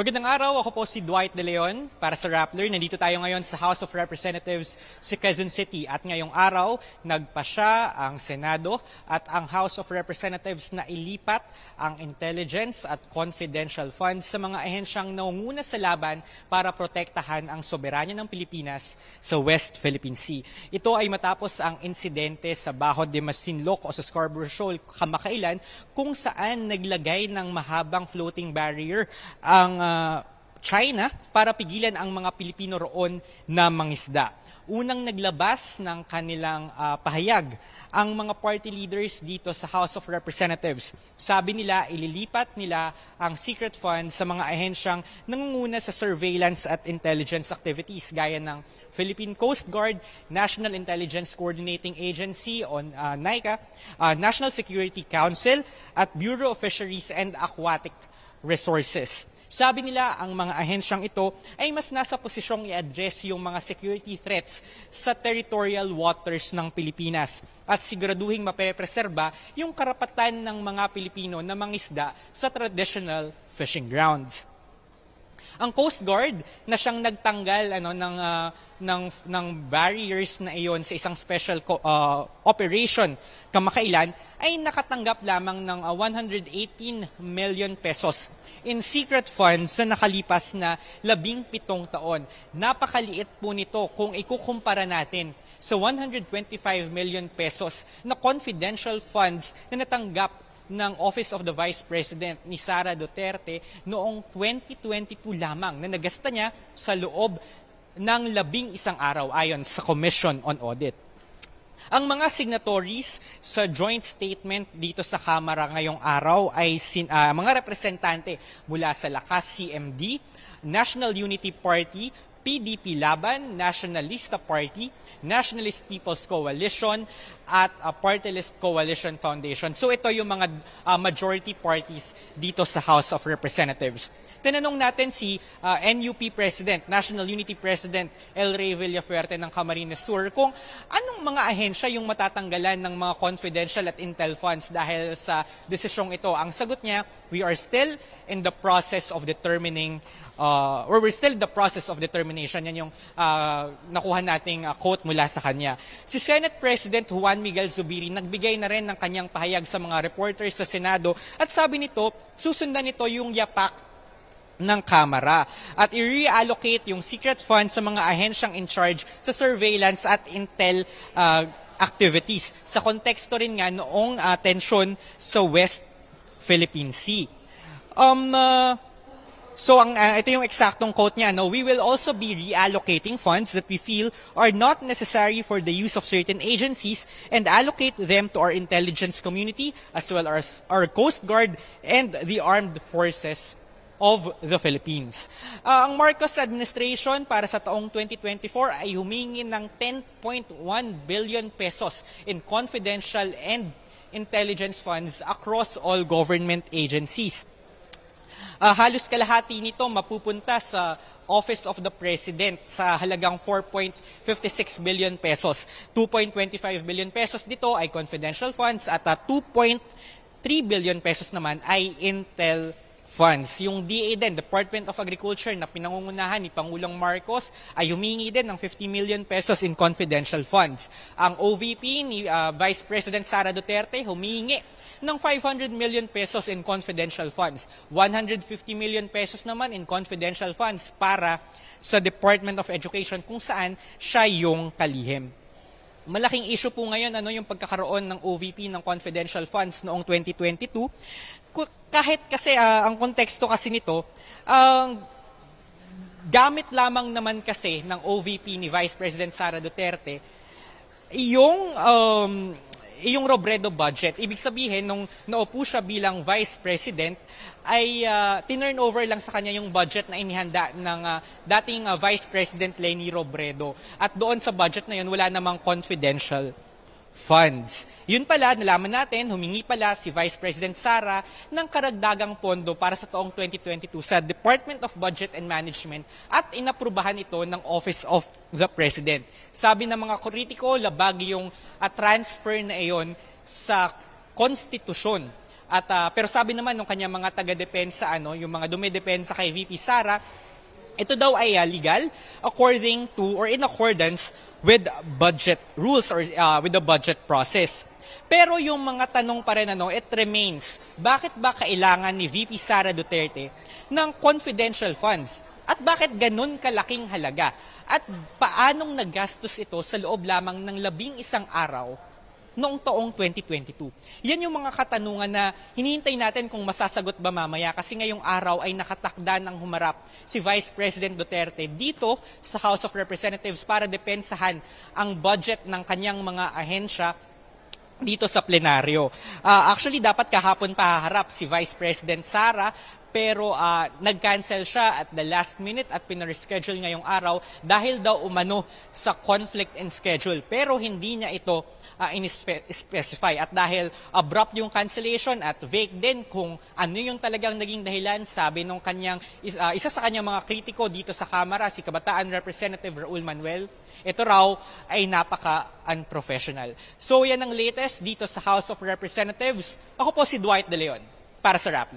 Magandang araw, ako po si Dwight De Leon para sa Rappler. Nandito tayo ngayon sa House of Representatives sa Quezon City at ngayong araw nagpasya ang Senado at ang House of Representatives na ilipat ang intelligence at confidential funds sa mga ahensyang naunguna sa laban para protektahan ang soberanya ng Pilipinas sa West Philippine Sea. Ito ay matapos ang insidente sa Baho de Masinloc o sa Scarborough Shoal kamakailan kung saan naglagay ng mahabang floating barrier ang China para pigilan ang mga Pilipino roon na mangisda. Unang naglabas ng kanilang ah, pahayag ang mga party leaders dito sa House of Representatives. Sabi nila, ililipat nila ang secret funds sa mga ahensyang nangunguna sa surveillance at intelligence activities gaya ng Philippine Coast Guard, National Intelligence Coordinating Agency on ah, NICA, ah, National Security Council at Bureau of Fisheries and Aquatic Resources. Sabi nila, ang mga ahensyang ito ay mas nasa posisyong i-address yung mga security threats sa territorial waters ng Pilipinas. At siguraduhing maprepreserba yung karapatan ng mga Pilipino na mangisda sa traditional fishing grounds. Ang Coast Guard na siyang nagtanggal ano ng ah, ng ng barriers na iyon sa isang special ah, operation kamakailan ay nakatanggap lamang ng ah, 118 million pesos in secret funds sa nakalipas na labing pitong taon. Napakaliit po nito kung ikukumpara natin sa 125 million pesos na confidential funds na natanggap ng Office of the Vice President ni Sara Duterte noong 2022 lamang na nagasta niya sa loob ng labing isang araw ayon sa Commission on Audit. Ang mga signatories sa joint statement dito sa Kamara ngayong araw ay sin, ah, mga representante mula sa Lakas CMD, National Unity Party, PDP Laban, Nationalista Party, Nationalist People's Coalition, at uh, Party List Coalition Foundation. So ito yung mga uh, majority parties dito sa House of Representatives. Tinanong natin si uh, NUP President, National Unity President El Rey Villafuerte ng Camarines Sur kung anong mga ahensya yung matatanggalan ng mga confidential at intel funds dahil sa desisyong ito. Ang sagot niya, we are still in the process of determining uh, or we're still in the process of determination. Yan yung uh, nakuha nating uh, quote mula sa kanya. Si Senate President Juan Miguel Zubiri nagbigay na rin ng kanyang pahayag sa mga reporters sa Senado at sabi nito, susundan nito yung yapak ng Kamara at i-reallocate yung secret funds sa mga ahensyang in charge sa surveillance at intel uh, activities sa konteksto rin nga noong uh, tensyon sa West Philippine Sea. Um, uh, So ang uh, ito yung eksaktong quote niya, no, we will also be reallocating funds that we feel are not necessary for the use of certain agencies and allocate them to our intelligence community as well as our coast guard and the armed forces of the Philippines. Uh, ang Marcos administration para sa taong 2024 ay humingi ng 10.1 billion pesos in confidential and intelligence funds across all government agencies. Uh, halos kalahati nito mapupunta sa Office of the President sa halagang 4.56 billion pesos. 2.25 billion pesos dito ay confidential funds at uh, 2.3 billion pesos naman ay intel funds. Yung DA din, Department of Agriculture na pinangungunahan ni Pangulong Marcos ay humingi din ng 50 million pesos in confidential funds. Ang OVP ni uh, Vice President Sara Duterte humingi ng 500 million pesos in confidential funds. 150 million pesos naman in confidential funds para sa Department of Education kung saan siya yung kalihim. Malaking issue po ngayon ano yung pagkakaroon ng OVP ng confidential funds noong 2022. Kahit kasi uh, ang konteksto kasi nito, ang uh, gamit lamang naman kasi ng OVP ni Vice President Sara Duterte yung um, yung Robredo budget. Ibig sabihin, nung naupo siya bilang Vice President, ay uh, tinurn over lang sa kanya yung budget na inihanda ng uh, dating uh, Vice President Leni Robredo. At doon sa budget na yun, wala namang confidential funds. Yun pala, nalaman natin, humingi pala si Vice President Sara ng karagdagang pondo para sa taong 2022 sa Department of Budget and Management at inaprubahan ito ng Office of the President. Sabi ng mga kritiko, labag yung uh, transfer na iyon sa konstitusyon At ah, pero sabi naman ng kanyang mga taga-depensa ano, yung mga dumidepensa kay VP Sara, ito daw ay ah, legal according to or in accordance with budget rules or ah, with the budget process. Pero yung mga tanong pa rin ano, it remains, bakit ba kailangan ni VP Sara Duterte ng confidential funds? At bakit ganun kalaking halaga? At paanong nagastos ito sa loob lamang ng labing isang araw noong taong 2022? Yan yung mga katanungan na hinihintay natin kung masasagot ba mamaya kasi ngayong araw ay nakatakda ng humarap si Vice President Duterte dito sa House of Representatives para depensahan ang budget ng kanyang mga ahensya dito sa plenaryo. Ah, actually, dapat kahapon pa haharap si Vice President Sara pero ah, nag-cancel siya at the last minute at pinareschedule ngayong araw dahil daw umano sa conflict in schedule. Pero hindi niya ito ah, in-specify at dahil abrupt yung cancellation at vague din kung ano yung talagang naging dahilan, sabi nung kanyang, ah, isa sa kanyang mga kritiko dito sa Kamara, si Kabataan Representative Raul Manuel, ito raw ay napaka-unprofessional. So yan ang latest dito sa House of Representatives. Ako po si Dwight De Leon para sa Rappler.